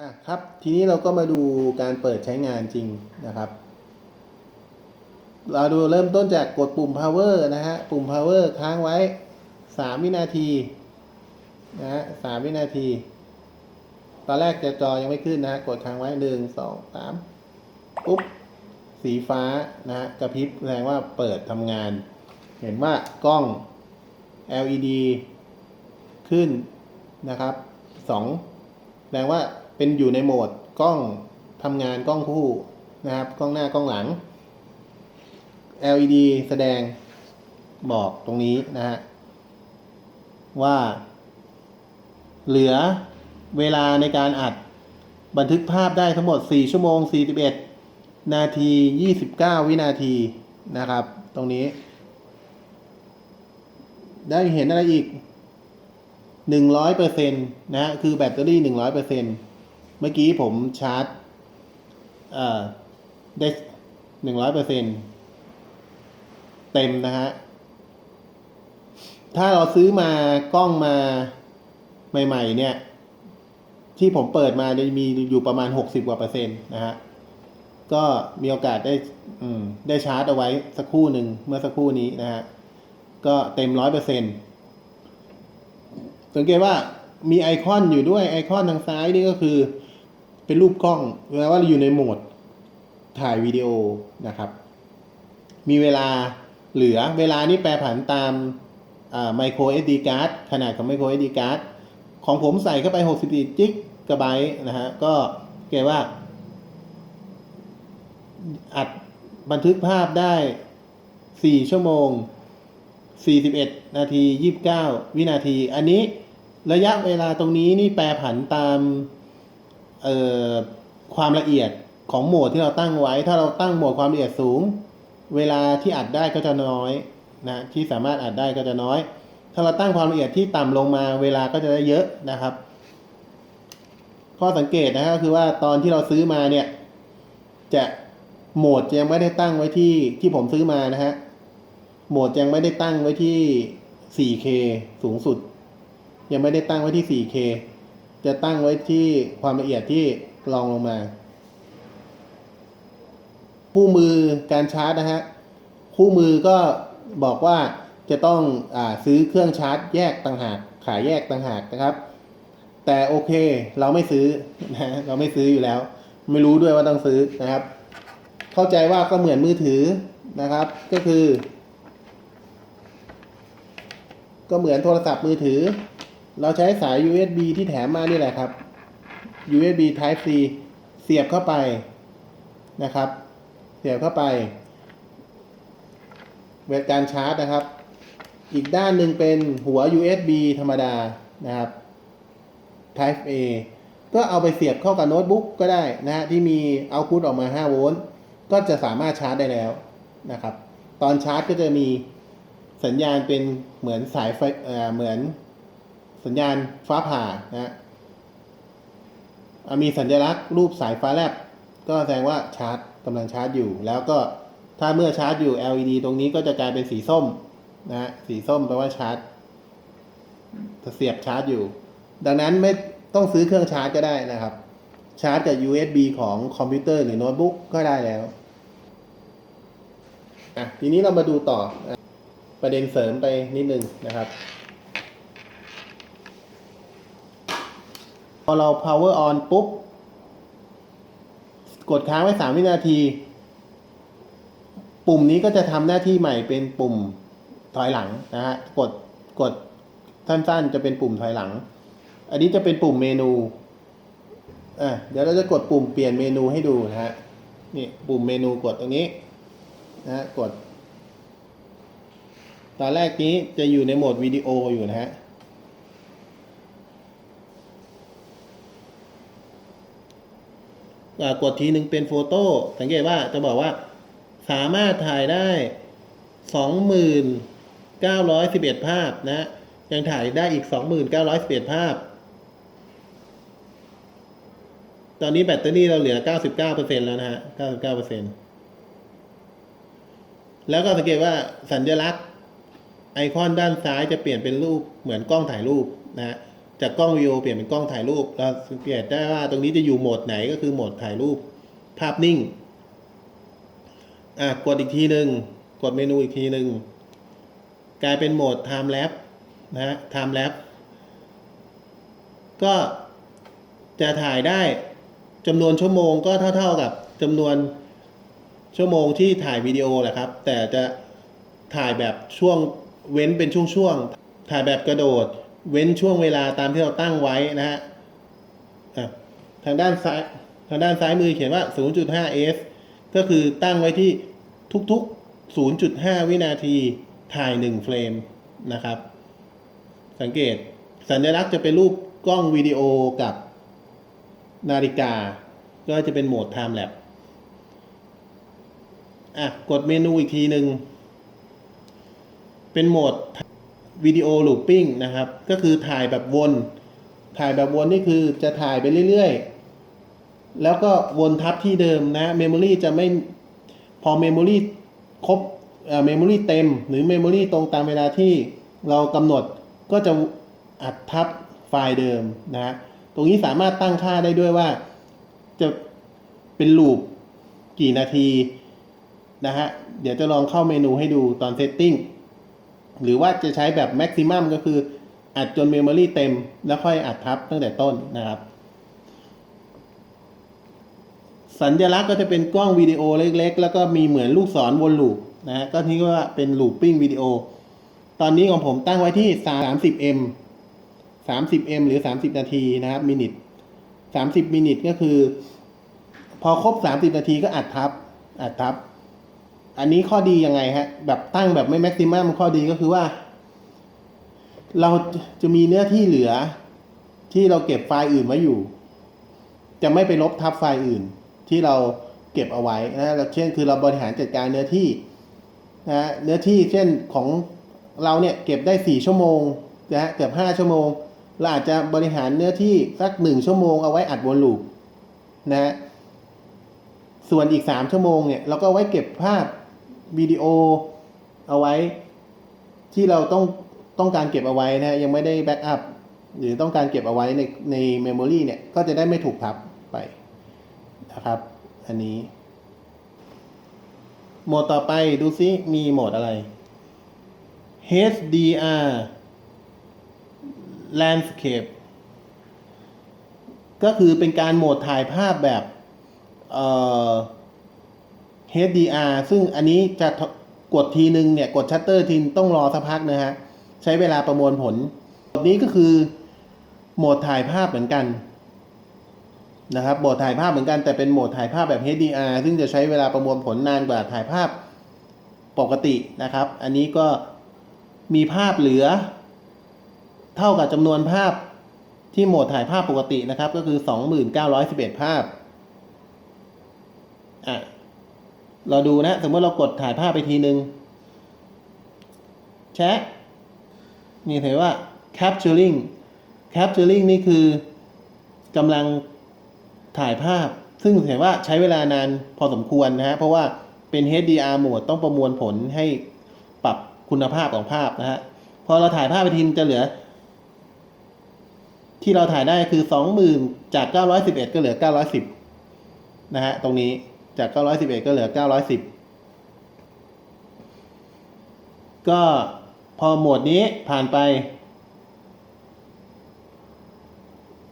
อะครับ ทีนี้เราก็มาดูการเปิดใช้งานจริงนะครับ เราดูเริ่มต้นจากกดปุ่ม power นะฮะ ปุ่ม power ค้างไว้ 3 วินาทีนะฮะสามวินาที ตอนแรกจะจอยังไม่ขึ้นนะฮะ กดค้างไว้หนึ่งสองสามปุ๊บ สีฟ้านะฮะ กระพริบแสดงว่าเปิดทำงาน เห็นว่ากล้อง LED ขึ้นนะครับสองแสดงว่า เป็นอยู่ในโหมดกล้องทำงานกล้องคู่นะครับกล้องหน้ากล้องหลัง LED แสดงบอกตรงนี้นะฮะว่า เหลือเวลาในการอัดบันทึกภาพได้ทั้งหมด 4 ชั่วโมง 41 นาที 29 วินาทีนะครับ ตรงนี้ ได้เห็นอะไรอีก 100%นะฮะคือแบตเตอรี่ 100% เมื่อกี้ผมชาร์จเอ่อได้100%เต็มนะฮะ ถ้าเราซื้อมากล้องมาใหม่ ๆ เนี่ย ที่ผมเปิดมาจะมีอยู่ประมาณ60กว่าเปอร์เซ็นต์นะฮะ ก็มีโอกาสได้อืมได้ชาร์จเอาไว้สักครู่หนึ่งเมื่อสักครู่นี้นะฮะ ก็เต็มร้อยเปอร์เซ็นต์สังเกตว่ามีไอคอนอยู่ด้วยไอคอนทางซ้ายนี่ก็คือ เป็นรูปกล้องแปลว่าเราอยู่ในโหมดถ่ายวิดีโอนะครับ มีเวลาเหลือเวลานี่แปรผันตามไมโคร SD card ขนาดของไมโคร SD card ของผมใส่เข้าไป 64จิกะไบต์นะฮะ ก็เกว่า อัดบันทึกภาพได้ 4 ชั่วโมง 41 นาที 29 วินาที อันนี้ระยะเวลาตรงนี้นี่แปรผันตาม ความละเอียดของโหมดที่เราตั้งไว้ ถ้าเราตั้งโหมดความละเอียดสูง เวลาที่อัดได้ก็จะน้อยนะที่สามารถอัดได้ก็จะน้อย ถ้าเราตั้งความละเอียดที่ต่ำลงมาเวลาก็จะได้เยอะนะครับ ข้อสังเกตนะฮะก็คือว่าตอนที่เราซื้อมาเนี่ย จะโหมดยังไม่ได้ตั้งไว้ที่ที่ผมซื้อมานะฮะโหมดยังไม่ได้ตั้งไว้ที่ 4K สูงสุด ยังไม่ได้ตั้งไว้ที่ 4K จะตั้งไว้ที่ความละเอียดที่รองลงมา คู่มือการชาร์จนะฮะ คู่มือก็บอกว่าจะต้องอซื้อเครื่องชาร์จแยกต่างหาก ขายแยกต่างหากนะครับ แต่โอเคเราไม่ซื้อนะเราไม่ซื้ออยู่แล้ว ไม่รู้ด้วยว่าต้องซื้อนะครับ เข้าใจว่าก็เหมือนมือถือนะครับ ก็คือ ก็เหมือนโทรศัพท์มือถือ เราใช้สาย USB ที่แถมมานี่แหละครับ USB Type C เสียบเข้าไปนะครับ เสียบเข้าไป เวลาการชาร์จนะครับ อีกด้านหนึ่งเป็นหัว USB ธรรมดานะครับ Type A ก็เอาไปเสียบเข้ากับโน้ตบุ๊กก็ได้นะฮะที่มีเอาพุตออกมา 5 โวลต์ก็จะสามารถชาร์จได้แล้วนะครับ ตอนชาร์จก็จะมีสัญญาณเป็นเหมือนสายไฟเหมือน สัญญาณฟ้าผ่านะฮะมีสัญลักษณ์รูปสายฟ้าแลบก็แสดงว่าชาร์จกำลังชาร์จอยู่ แล้วก็ถ้าเมื่อชาร์จอยู่ LED ตรงนี้ก็จะกลายเป็นสีส้มนะฮะสีส้มแปลว่าชาร์จเสียบชาร์จอยู่ ดังนั้นไม่ต้องซื้อเครื่องชาร์จก็ได้นะครับ ชาร์จกับ USB ของคอมพิวเตอร์หรือโน้ตบุ๊กก็ได้แล้วอะทีนี้เรามาดูต่อประเด็นเสริมไปนิดนึงนะครับ พอเรา power on ปุ๊บ กดค้างไว้ 3 วินาที ปุ่มนี้ก็จะทำหน้าที่ใหม่เป็นปุ่มถอยหลังนะฮะ กด กดสั้นๆ จะเป็นปุ่มถอยหลัง อันนี้จะเป็นปุ่มเมนู อะ เดี๋ยวเราจะกดปุ่มเปลี่ยนเมนูให้ดูนะฮะ นี่ปุ่มเมนูกดตรงนี้นะฮะ กด ตอนแรกนี้จะอยู่ในโหมดวิดีโออยู่นะฮะ อ่า กดทีหนึ่งเป็นโฟโต้สังเกตว่าจะบอกว่าสามารถถ่ายได้สองหมื่นเก้าร้อยสิบเอ็ดภาพนะ ยังถ่ายได้อีกสองหมื่นเก้าร้อยสิบเอ็ดภาพ ตอนนี้แบตเตอรี่เราเหลือเก้าสิบเก้าเปอร์เซ็นแล้วนะฮะเก้าสิบเก้าเปอร์เซ็นแล้วก็สังเกตว่าสัญลักษณ์ไอคอนด้านซ้ายจะเปลี่ยนเป็นรูปเหมือนกล้องถ่ายรูปนะฮะ จากกล้องวิดีโอเปลี่ยนเป็นกล้องถ่ายรูปเราสังเกตได้ว่าตรงนี้จะอยู่โหมดไหนก็คือโหมดถ่ายรูปภาพนิ่งอะกดอีกทีหนึ่งกดเมนูอีกทีหนึ่งกลายเป็นโหมด time lapse นะฮะ time lapse ก็จะถ่ายได้จำนวนชั่วโมงก็เท่า ๆกับจำนวนชั่วโมงที่ถ่ายวิดีโอแหละครับ แต่จะถ่ายแบบช่วงเว้นเป็นช่วงๆถ่ายแบบกระโดด เว้นช่วงเวลาตามที่เราตั้งไว้นะฮะทางด้านซ้ายทางด้านซ้ายมือเขียนว่า 0.5 f ก็คือตั้งไว้ที่ทุกๆ 0.5 วินาทีถ่าย 1 เฟรมนะครับ สังเกตสัญลักษณ์จะเป็นรูปกล้องวิดีโอกับนาฬิกา ก็จะเป็นโหมด Time Lapse อะ กดเมนูอีกทีหนึ่งเป็นโหมด วิดีโอลูปปิ้งนะครับ ก็คือถ่ายแบบวน ถ่ายแบบวนนี่คือจะถ่ายไปเรื่อยๆ แล้วก็วนทับที่เดิมนะเมมโมรีจะไม่พอเมมโมรีครบเมมโมรีเต็ม หรือเมมโมรีตรงตามเวลาที่เรากำหนดก็จะอัดทับไฟล์เดิมนะฮะตรงนี้สามารถตั้งค่าได้ด้วยว่าจะเป็นลูปกี่นาทีนะฮะ เดี๋ยวจะลองเข้าเมนูให้ดูตอนเซตติ้ง หรือว่าจะใช้แบบแม็กซิมัมก็คืออัดจนเมมโมรีเต็ม แล้วค่อยอัดทับตั้งแต่ต้นนะครับ สัญลักษณ์ก็จะเป็นกล้องวิดีโอเล็กๆ แล้วก็มีเหมือนลูกศรวนลูปนะฮะก็ที่ว่าเป็นลูปปิ้งวิดีโอ ตอนนี้ของผมตั้งไว้ที่ 30m 30m หรือ 30 นาทีนะครับมินิท30มินิทก็คือ พอครบ 30 นาทีก็อัดทับอัดทับ อันนี้ข้อดียังไงฮะ แบบตั้งแบบไม่แม็กซิมัมข้อดีก็คือว่า เราจะมีเนื้อที่เหลือ ที่เราเก็บไฟล์อื่นไว้อยู่ จะไม่ไปลบทับไฟล์อื่น ที่เราเก็บเอาไว้นะเช่นคือเราบริหารจัดการเนื้อที่นะเนื้อที่เช่นของเราเนี่ยเก็บได้สี่ชั่วโมงนะฮะเกือบห้าชั่วโมงเราอาจจะบริหารเนื้อที่สักหนึ่งชั่วโมงเอาไว้อัดวนลูปนะฮะส่วนอีกสามชั่วโมงเนี่ยเราก็ไว้เก็บภาพ วิดีโอเอาไว้ ที่เราต้องต้องการเก็บเอาไว้นะฮะยังไม่ได้แบ็กอัพหรือต้องการเก็บเอาไว้ในในเมมโมรีเนี่ยก็จะได้ไม่ถูกทับไปนะครับ อันนี้ โหมดต่อไปดูซิมีโหมดอะไร HDR Landscape ก็คือเป็นการโหมดถ่ายภาพแบบ เอ่อ HDR ซึ่งอันนี้จะกดทีนึงเนี่ยกดชัตเตอร์ทีต้องรอสักพักนะฮะ ใช้เวลาประมวลผลโหมดนี้ก็คือโหมดถ่ายภาพเหมือนกันนะครับโหมดถ่ายภาพเหมือนกันแต่เป็นโหมดถ่ายภาพแบบ HDR ซึ่งจะใช้เวลาประมวลผลนานกว่าถ่ายภาพปกตินะครับ อันนี้ก็มีภาพเหลือ เท่ากับจำนวนภาพที่โหมดถ่ายภาพปกตินะครับ ก็คือ 2911 ภาพอะ เราดูนะ สมมติเรากดถ่ายภาพไปทีนึง แชะ นี่ถือว่า capturing capturing นี่คือกำลังถ่ายภาพ ซึ่งเห็นว่าใช้เวลานานพอสมควรนะฮะ เพราะว่าเป็น HDR โหมดต้องประมวลผลให้ปรับคุณภาพของภาพนะฮะ พอเราถ่ายภาพไปทีนจะเหลือ ที่เราถ่ายได้คือ 20,000 จาก 911 ก็เหลือ 910 นะฮะ ตรงนี้ จาก 911 ก็เหลือ 910 ก็พอโหมดนี้ผ่านไป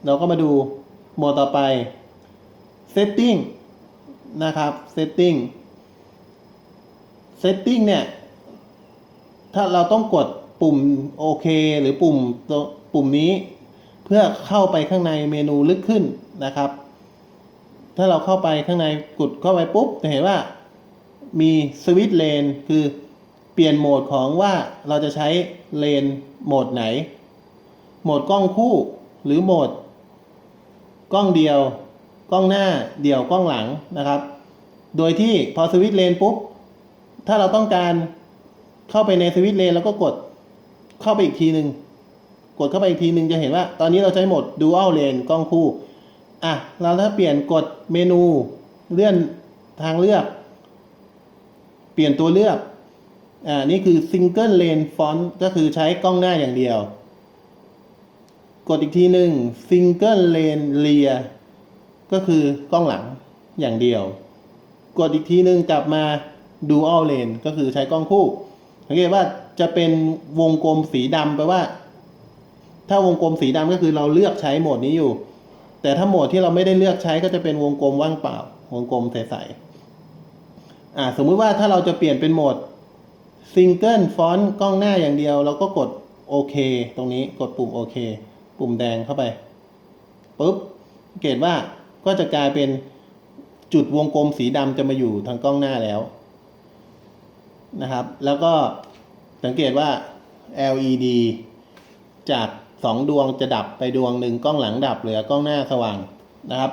เราก็มาดูโหมดต่อไป setting นะครับ setting setting เนี่ย ถ้าเราต้องกดปุ่มโอเคหรือปุ่มปุ่มนี้ เพื่อเข้าไปข้างในเมนูลึกขึ้นนะครับ ถ้าเราเข้าไปข้างในกดเข้าไปปุ๊บจะเห็นว่ามีสวิตช์เลนคือเปลี่ยนโหมดของว่าเราจะใช้เลนโหมดไหน โหมดกล้องคู่หรือโหมด กล้องเดียว กล้องหน้าเดี่ยวกล้องหลังนะครับ โดยที่พอสวิตช์เลนปุ๊บ ถ้าเราต้องการเข้าไปในสวิตช์เลนแล้วก็กดเข้าไปอีกทีหนึ่งกดเข้าไปอีกทีหนึ่งจะเห็นว่า ตอนนี้เราใช้โหมด Dual Lane กล้องคู่ อะเราถ้าเปลี่ยนกดเมนูเลื่อนทางเลือก เปลี่ยนตัวเลือกอ่านี่คือ Single Lane Font ก็คือใช้กล้องหน้าอย่างเดียว กดอีกทีหนึ่ง single lane rear ก็คือกล้องหลังอย่างเดียว กดอีกทีหนึ่งกลับมา dual lane ก็คือใช้กล้องคู่สังเกตว่าจะเป็นวงกลมสีดำแปลว่า ถ้าวงกลมสีดำก็คือเราเลือกใช้โหมดนี้อยู่ แต่ถ้าโหมดที่เราไม่ได้เลือกใช้ก็จะเป็นวงกลมว่างเปล่า วงกลมใสๆอ่าสมมุติว่าถ้าเราจะเปลี่ยนเป็นโหมดซิงเกิลฟอนต์กล้องหน้าอย่างเดียว เราก็กดโอเคตรงนี้กดปุ่มโอเคปุ่มแดงเข้าไปปุ๊บสังเกตว่าก็จะกลายเป็นจุดวงกลมสีดำจะมาอยู่ทางกล้องหน้าแล้วนะครับ แล้วก็สังเกตว่า LED จาก สองดวงจะดับไปดวงหนึ่งกล้องหลังดับเหลือกล้องหน้าสว่างนะครับ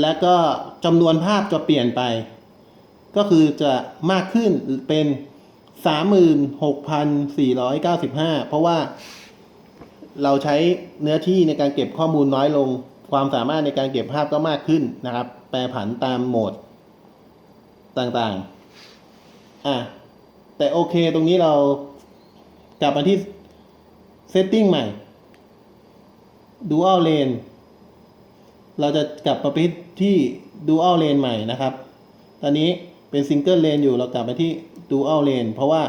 แล้วก็จำนวนภาพจะเปลี่ยนไป ก็คือจะมากขึ้นเป็น 36,495 เพราะว่าเราใช้เนื้อที่ในการเก็บข้อมูลน้อยลง ความสามารถในการเก็บภาพก็มากขึ้นนะครับ แปรผันตามโหมดต่างๆ อะ แต่โอเคตรงนี้เรากลับมาที่ Setting ใหม่ Dual Lane เราจะกลับไปที่ Dual Lane ใหม่นะครับ ตอนนี้เป็น Single Lane อยู่เรากลับไปที่ Dual Lane เพราะว่า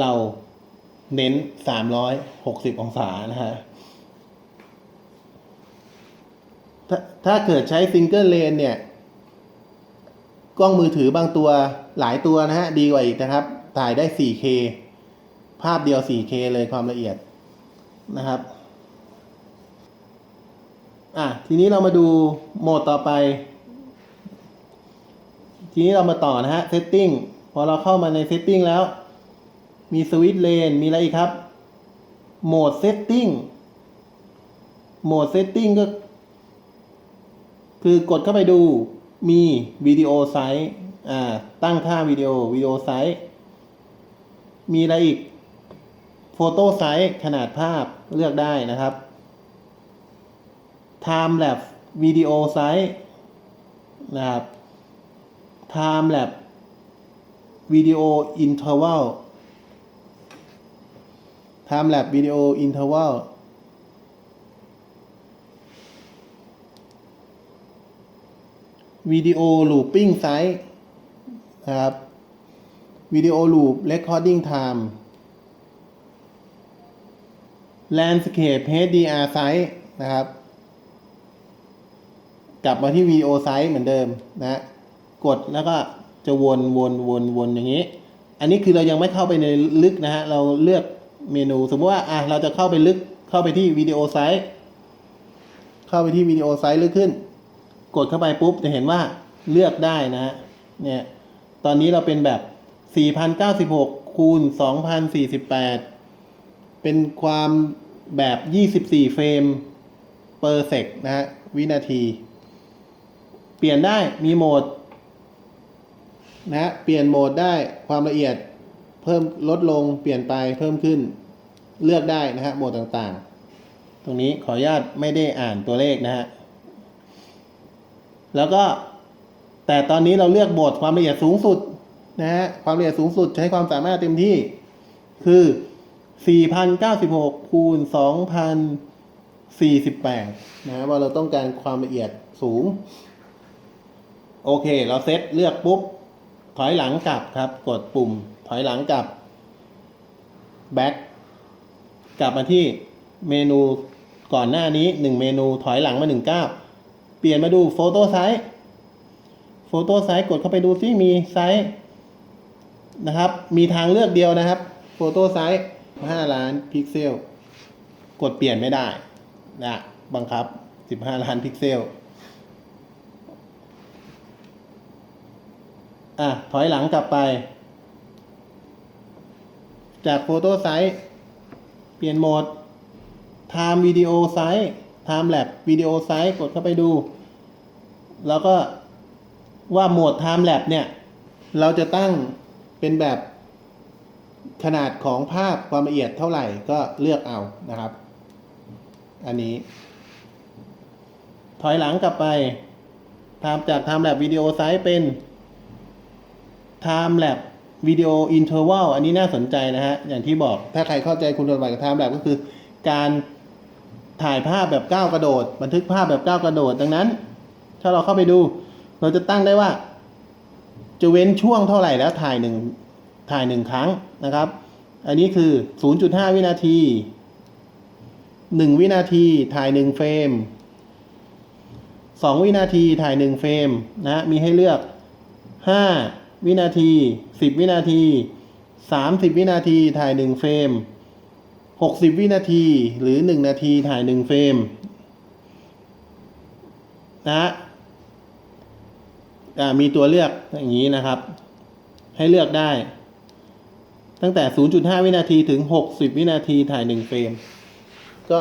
เราเน้น 360 องศานะฮะถ้าถ้าเกิดใช้ Single Lane เนี่ย กล้องมือถือบางตัวหลายตัวนะฮะ ดีกว่าอีกนะครับ ถ่ายได้ 4K ภาพเดียว 4K เลยความละเอียดนะครับ อะ ทีนี้เรามาดูโหมดต่อไป ทีนี้เรามาต่อนะฮะ setting พอเราเข้ามาใน setting แล้ว มีสวิตช์เลนมีอะไรอีกครับ โหมด setting โหมด setting ก็ คือกดเข้าไปดู มีวิดีโอไซส์ อ่า ตั้งค่าวิดีโอวิดีโอไซส์ มีอะไรอีก โฟโต้ไซส์ขนาดภาพเลือกได้นะครับไทม์ Lapse วิดีโอไซส์นะครับไทม์ Lapse วิดีโออินเทอร์วัลไทม์ Lapse วิดีโออินเทอร์วัลวิดีโอลูปปิ้งไซส์นะครับวิดีโอลูปเรคคอร์ดิ้งไทม์ Landscape HDR Size นะครับ กลับมาที่วิดีโอไซส์เหมือนเดิมนะ กดแล้วก็จะวนวนวนวนอย่างนี้ อันนี้คือเรายังไม่เข้าไปในลึกนะฮะ เราเลือกเมนูสมมติว่าอะเราจะเข้าไปลึกเข้าไปที่วิดีโอไซส์เข้าไปที่วิดีโอไซส์ลึกขึ้น กดเข้าไปปุ๊บจะเห็นว่าเลือกได้นะฮะเนี่ยตอนนี้เราเป็นแบบ 4096คูณ2048 เป็นความแบบ 24 เฟรม per sec นะฮะ วินาที เปลี่ยนได้มีโหมดนะฮะ เปลี่ยนโหมดได้ความละเอียดเพิ่มลดลงเปลี่ยนไปเพิ่มขึ้นเลือกได้นะฮะโหมดต่างๆ ตรงนี้ขออนุญาตไม่ได้อ่านตัวเลขนะฮะ แล้วก็แต่ตอนนี้เราเลือกโหมดความละเอียดสูงสุดนะฮะความละเอียดสูงสุดใช้ความสามารถเต็มที่ คือ 4,096 คูณ 2,048 นะว่าเราต้องการความละเอียดสูง โอเค เราเซตเลือกปุ๊บ ถอยหลังกลับครับ กดปุ่ม ถอยหลังกลับ back กลับมาที่เมนูก่อนหน้านี้หนึ่งเมนูถอยหลังมาหนึ่งก้าวเปลี่ยนมาดูโฟโต้ไซส์โฟโต้ไซส์กดเข้าไปดูซิมีไซส์นะครับ มีทางเลือกเดียวนะครับโฟโต้ไซส์ 15 ล้านพิกเซล กดเปลี่ยนไม่ได้นะบังคับ 15 ล้านพิกเซล อะ ถอยหลังกลับไป จากโฟโต้ไซส์เปลี่ยนโหมด Time Video Size Time Lapse Video Size กดเข้าไปดู แล้วก็ว่าโหมด Time lap เนี่ย เราจะตั้งเป็นแบบ ขนาดของภาพความละเอียดเท่าไหร่ก็เลือกเอานะครับ อันนี้ ถอยหลังกลับไปทำจาก Time Lapse Video Size เป็น Time Lapse วิดีโออินเทอร์วัลอันนี้น่าสนใจนะฮะ อย่างที่บอกถ้าใครเข้าใจคุณสมบัติกับไทม์แลปก็คือ การถ่ายภาพแบบก้าวกระโดด บันทึกภาพแบบก้าวกระโดด ดังนั้น ถ้าเราเข้าไปดู เราจะตั้งได้ว่า จะเว้นช่วงเท่าไหร่แล้วถ่ายหนึ่ง ถ่ายหนึ่งครั้งนะครับ อันนี้คือ 0.5 วินาที 1 วินาทีถ่าย 1 เฟรม 2 วินาทีถ่าย 1 เฟรมนะมีให้เลือก 5 วินาที 10 วินาที 30 วินาทีถ่าย 1 เฟรม 60 วินาทีหรือ 1 นาทีถ่าย 1 เฟรมนะมีตัวเลือกอย่างนี้นะครับ ให้เลือกได้ ตั้งแต่ 0.5 วินาทีถึง 60 วินาทีถ่าย 1 เฟรม ก็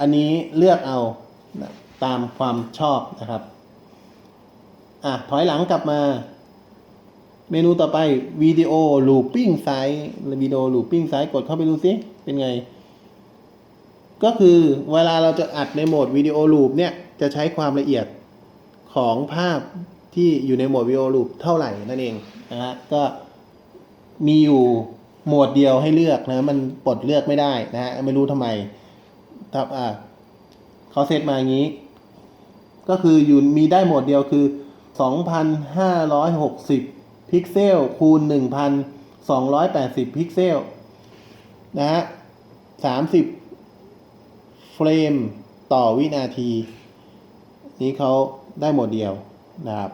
อันนี้เลือกเอาตามความชอบนะครับ อะ ถอยหลังกลับมา เมนูต่อไปวิดีโอลูปปิ้งไซส์วิดีโอลูปปิ้งไซส์กดเข้าไปดูซิ เป็นไง ก็คือเวลาเราจะอัดในโหมดวิดีโอลูปเนี่ย จะใช้ความละเอียดของภาพที่อยู่ในโหมดวิดีโอลูปเท่าไหร่นั่นเองนะฮะก็ มีอยู่โหมดเดียวให้เลือกนะมันปลดเลือกไม่ได้นะฮะไม่รู้ทำไมครับอ่าเขาเซตมาอย่างนี้ ก็คืออยู่มีได้โหมดเดียวคือ 2,560 พิกเซลคูณ 1,280 พิกเซลนะฮะ30 เฟรมต่อวินาที นี้เขาได้โหมดเดียวนะครับ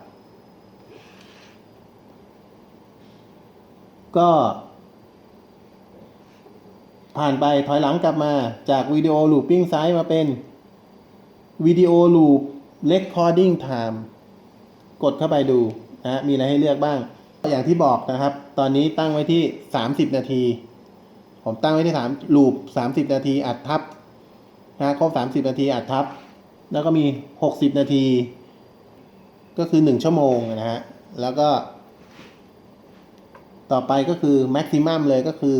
ก็ผ่านไปถอยหลังกลับมาจากวิดีโอลูปปิ้งไซส์มาเป็นวิดีโอลูป recording time กดเข้าไปดูนะฮะมีอะไรให้เลือกบ้าง อย่างที่บอกนะครับ ตอนนี้ตั้งไว้ที่ 30 นาที ผมตั้งไว้ที่3ลูป30 นาทีอัดทับนะครบ30 นาทีอัดทับ แล้วก็มี 60 นาที ก็คือ 1 ชั่วโมงนะฮะแล้วก็ ต่อไปก็คือ maximum เลยก็คือ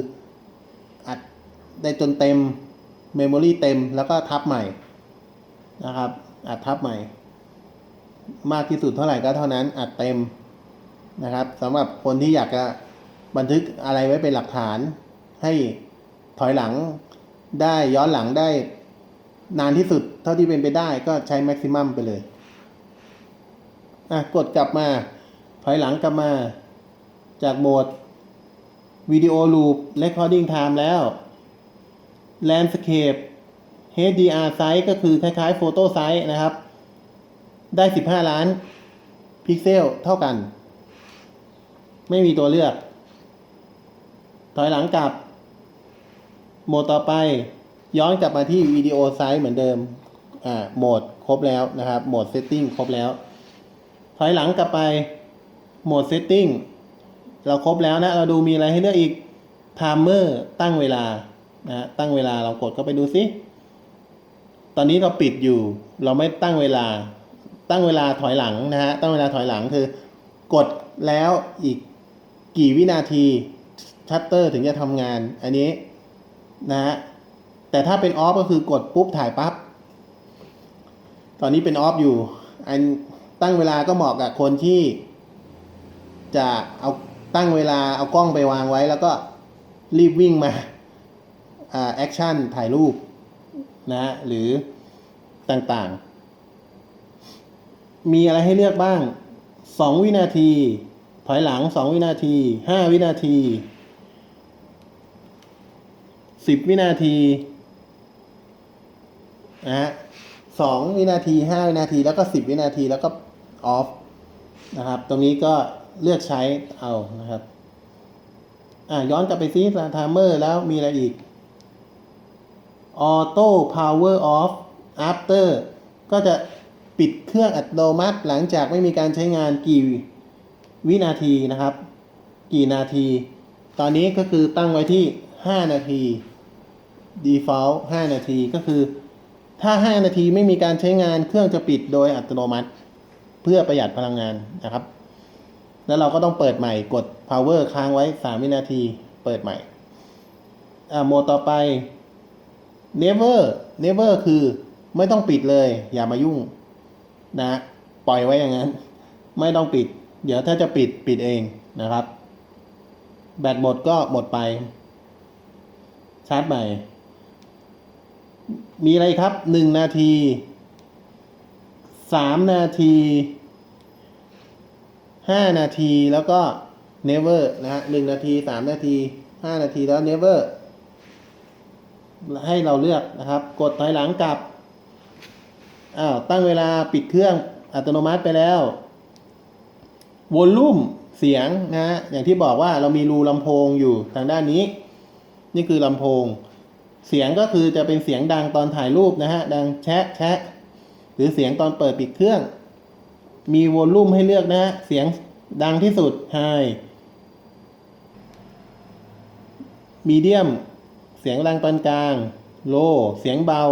อัดได้จนเต็ม memory เต็มแล้วก็ทับใหม่นะครับ อัดทับใหม่ มากที่สุดเท่าไหร่ก็เท่านั้นอัดเต็มนะครับสำหรับคนที่อยากจะบันทึกอะไรไว้เป็นหลักฐาน ให้ถอยหลังได้ย้อนหลังได้นานที่สุดเท่าที่เป็นไปได้ก็ใช้แม็กซิมัมไปเลย อะ กดกลับมา ถอยหลังกลับมา จากโหมด วิดีโอลูป Recording Time แล้ว Landscape HDR Size ก็คือคล้ายๆ Photo Size นะครับ ได้ 15 ล้าน พิกเซลเท่ากัน ไม่มีตัวเลือก ถอยหลังกลับ โหมดต่อไปย้อนกลับมาที่วิดีโอไซส์เหมือนเดิม อ่า โหมดครบแล้วนะครับ โหมดเซตติ้งครบแล้ว ถอยหลังกลับไป โหมดเซตติ้ง เราครบแล้วนะ เราดูมีอะไรให้เลือกอีกไทม์เมอร์ตั้งเวลานะตั้งเวลาเรากดเข้าไปดูซิ ตอนนี้เราปิดอยู่ เราไม่ตั้งเวลา ตั้งเวลาถอยหลังนะฮะ ตั้งเวลาถอยหลังคือกดแล้วอีกกี่วินาทีชัตเตอร์ถึงจะทำงาน อันนี้นะฮะ แต่ถ้าเป็นออฟก็คือกดปุ๊บถ่ายปั๊บ ตอนนี้เป็นออฟอยู่ อันตั้งเวลาก็เหมาะกับคนที่จะเอา ตั้งเวลาเอากล้องไปวางไว้ แล้วก็รีบวิ่งมาอ่าแอคชั่นถ่ายรูปนะหรือต่างๆ มีอะไรให้เลือกบ้างสองวินาที ถอยหลังสองวินาทีห้าวินาทีสิบวินาทีนะฮะสองวินาทีห้าวินาทีแล้วก็สิบวินาทีแล้วก็ออฟนะครับ ตรงนี้ก็ เลือกใช้เอานะครับอะย้อนกลับไปซิไทม์เมอร์แล้วมีอะไรอีก Auto Power Off After ก็จะปิดเครื่องอัตโนมัติหลังจากไม่มีการใช้งานกี่วินาทีนะครับ กี่นาที ตอนนี้ก็คือตั้งไว้ที่ 5 นาที default 5 นาทีก็คือ ถ้า 5 นาทีไม่มีการใช้งานเครื่องจะปิดโดยอัตโนมัติ เพื่อประหยัดพลังงานนะครับ แล้วเราก็ต้องเปิดใหม่กด power ค้างไว้ 3 วินาที เปิดใหม่อ่าโหมดต่อไป never never คือไม่ต้องปิดเลย อย่ามายุ่งนะปล่อยไว้อย่างนั้น ไม่ต้องปิด เดี๋ยวถ้าจะปิดปิดเองนะครับ แบตหมดก็หมดไป ชาร์จใหม่ มีอะไรครับหนึ่งนาทีสามนาที ห้านาทีแล้วก็ never นะฮะหนึ่งนาทีสามนาทีห้านาทีแล้ว never ให้เราเลือกนะครับ กดถอยหลังกลับอ้าวตั้งเวลาปิดเครื่องอัตโนมัติไปแล้ววอลลุ่มเสียงนะฮะอย่างที่บอกว่าเรามีรูลำโพงอยู่ทางด้านนี้ นี่คือลำโพง เสียงก็คือจะเป็นเสียงดังตอนถ่ายรูปนะฮะดังแชะแชะหรือเสียงตอนเปิดปิดเครื่อง มีวอลลุ่มให้เลือกนะฮะ เสียงดังที่สุด High มีเดียมเสียงดังปานกลางโลเสียงเบา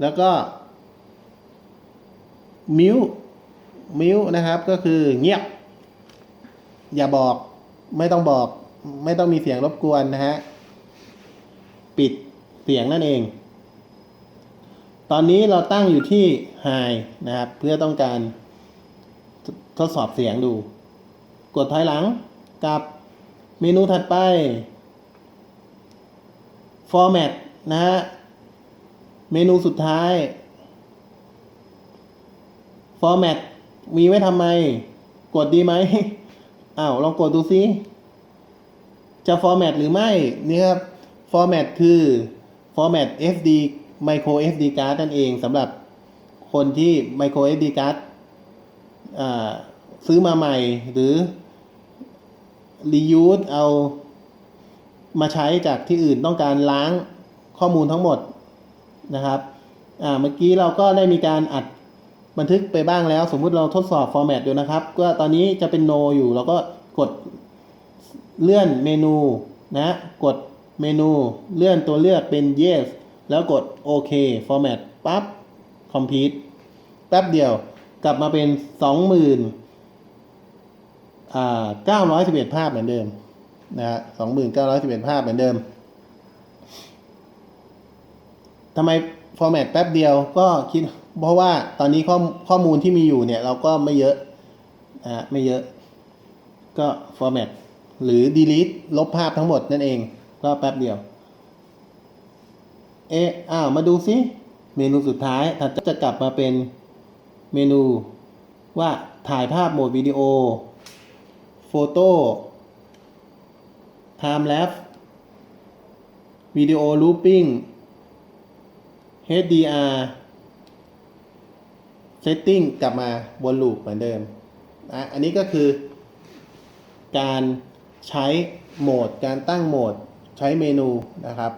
แล้วก็มิวมิวนะครับ ก็คือเงียบ อย่าบอก ไม่ต้องบอก ไม่ต้องมีเสียงรบกวนนะฮะ ปิดเสียงนั่นเอง ตอนนี้เราตั้งอยู่ที่ High นะครับ เพื่อต้องการทดสอบเสียงดู กดถอยหลังกับเมนูถัดไป Format นะฮะ เมนูสุดท้าย Format มีไว้ทำไม กดดีไหมอ้าวลองกดดูซิ จะ Format หรือไม่ นี่ครับ Format คือ Format SD Micro SD card นั่นเองสำหรับคนที่ Micro SD card อ่าซื้อมาใหม่หรือ reuse เอามาใช้จากที่อื่นต้องการล้างข้อมูลทั้งหมดนะครับเมื่อกี้เราก็ได้มีการอัดบันทึกไปบ้างแล้ว สมมุติเราทดสอบ format อยู่นะครับ ก็ตอนนี้จะเป็น no อยู่เราก็กดเลื่อนเมนูนะ กดเมนูเลื่อนตัวเลือกเป็น yes แล้วกดโอเค format ปั๊บ complete แป๊บเดียวกลับมาเป็น 20,000อ่า911 ภาพเหมือนเดิมนะฮะ2911 ภาพเหมือนเดิมทำไมฟอร์แมตแป๊บเดียวก็คิด เพราะว่าตอนนี้ข้อข้อมูลที่มีอยู่เนี่ย เราก็ไม่เยอะอ่าไม่เยอะก็ฟอร์แมตหรือ delete ลบภาพทั้งหมดนั่นเอง ก็แป๊บเดียว เอะอ้าวมาดูซิ เมนูสุดท้ายถัดจะกลับมาเป็นเมนูว่าถ่ายภาพโหมดวิดีโอ โฟโต้ time lapse วิดีโอ looping HDR setting กลับมาวนลูปเหมือนเดิมนะอันนี้ก็คือ การใช้โหมด การตั้งโหมด ใช้เมนูนะครับ